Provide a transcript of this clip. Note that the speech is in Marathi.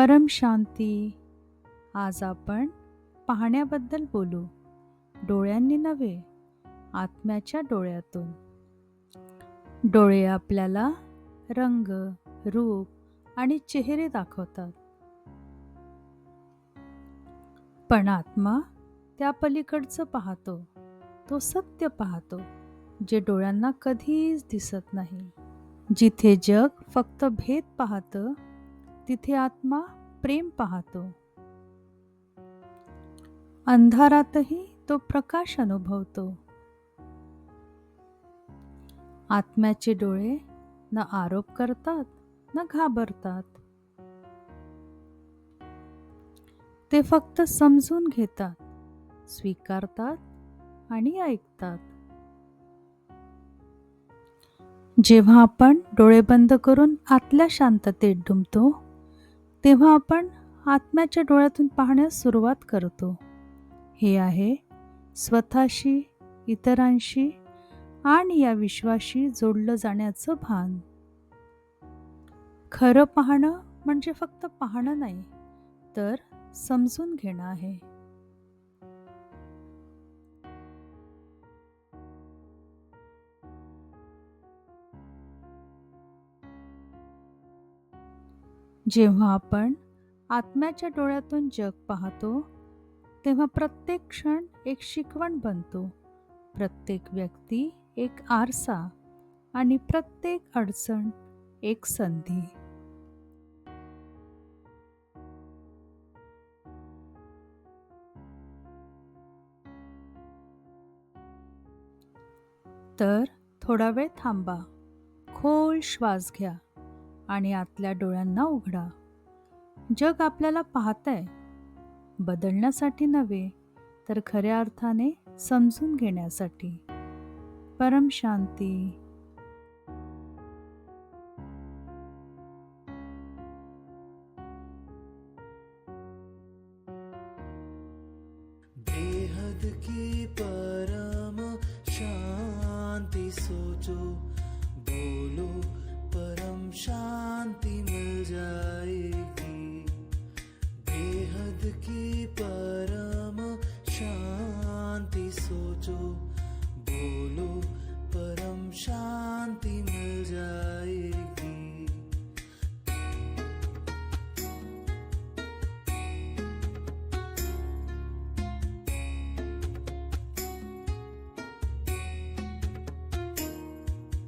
परम शांती. आज आपण पाहण्याबद्दल बोलू. डोळ्यांनी नव्हे आत्म्याच्या डोळ्यातून. डोळे आपल्याला रंग रूप आणि चेहरे दाखवतात. पण आत्मा त्या पलीकडचं पाहतो तो सत्य पाहतो जे डोळ्यांना कधीच दिसत नाही. जिथे जग फक्त भेद पाहतं तिथे आत्मा प्रेम पाहतो. अंधारातही तो प्रकाश अनुभवतो. आत्म्याचे डोळे न आरोप करतात न घाबरतात. ते फक्त समजून घेतात स्वीकारतात आणि ऐकतात. जेव्हा आपण डोळे बंद करून आतल्या शांततेत डुंबतो तेव्हा आपण आत्म्याच्या डोळ्यातून पाहण्यास सुरुवात करतो. हे आहे स्वतःशी इतरांशी आणि या विश्वाशी जोडलं जाण्याचं भान. खरं पाहणं म्हणजे फक्त पाहणं नाही तर समजून घेणं आहे. जेव्हा आपण आत्म्याच्या डोळ्यातून जग पाहतो तेव्हा प्रत्येक क्षण एक शिकवण बनतो. प्रत्येक व्यक्ती एक आरसा आणि प्रत्येक अडचण एक संधी. तर थोडा वेळ थांबा. खोल श्वास घ्या. आणि आतल्या डोळ्यांना उघडा. जग आपल्याला पाहतंय. बदलण्यासाठी नव्हे तर खऱ्या अर्थाने समजून घेण्यासाठी. परम शांती. बेहद की पर की पर